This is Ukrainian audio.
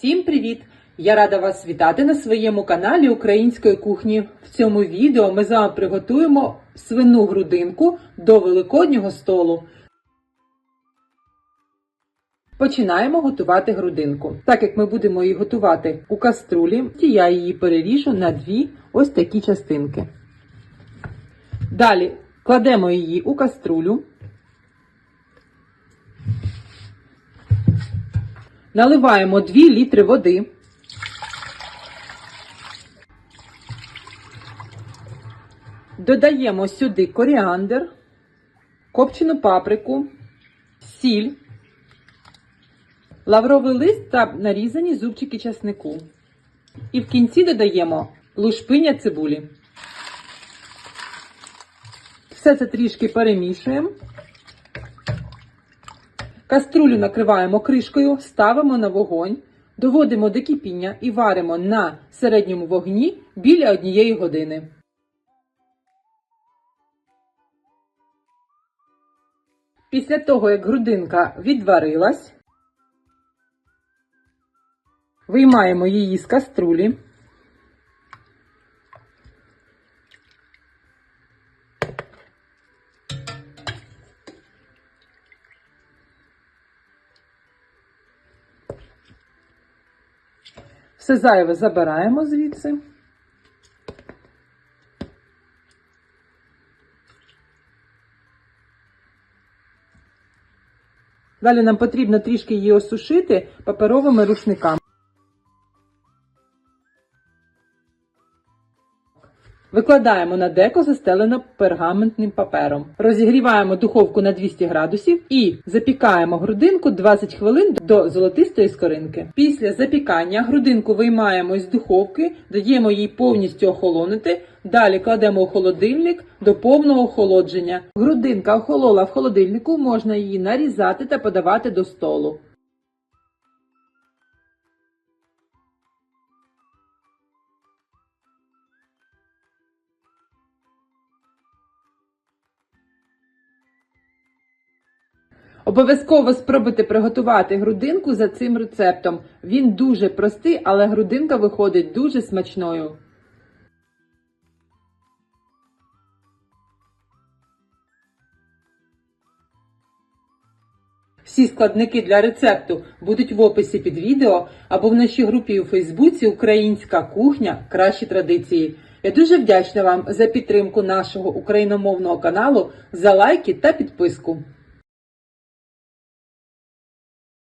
Всім привіт! Я рада вас вітати на своєму каналі Української кухні. В цьому відео ми з вами приготуємо свину грудинку до великоднього столу. Починаємо готувати грудинку. Так як ми будемо її готувати у каструлі, я її переріжу на дві ось такі частинки. Далі кладемо її у каструлю. Наливаємо 2 літри води. Додаємо сюди коріандр, копчену паприку, сіль, лавровий лист та нарізані зубчики часнику. І в кінці додаємо лушпиня цибулі. Все це трішки перемішуємо. Каструлю накриваємо кришкою, ставимо на вогонь, доводимо до кипіння і варимо на середньому вогні біля однієї години. Після того, як грудинка відварилась, виймаємо її з каструлі. Все зайве забираємо звідси. Далі нам потрібно трішки її осушити паперовими рушниками. Викладаємо на деко, застелене пергаментним папером. Розігріваємо духовку на 200 градусів і запікаємо грудинку 20 хвилин до золотистої скоринки. Після запікання грудинку виймаємо з духовки, даємо їй повністю охолонути. Далі кладемо у холодильник до повного охолодження. Грудинка охолола в холодильнику, можна її нарізати та подавати до столу. Обов'язково спробуйте приготувати грудинку за цим рецептом. Він дуже простий, але грудинка виходить дуже смачною. Всі складники для рецепту будуть в описі під відео або в нашій групі у Фейсбуці Українська кухня Кращі традиції. Я дуже вдячна вам за підтримку нашого україномовного каналу, за лайки та підписку.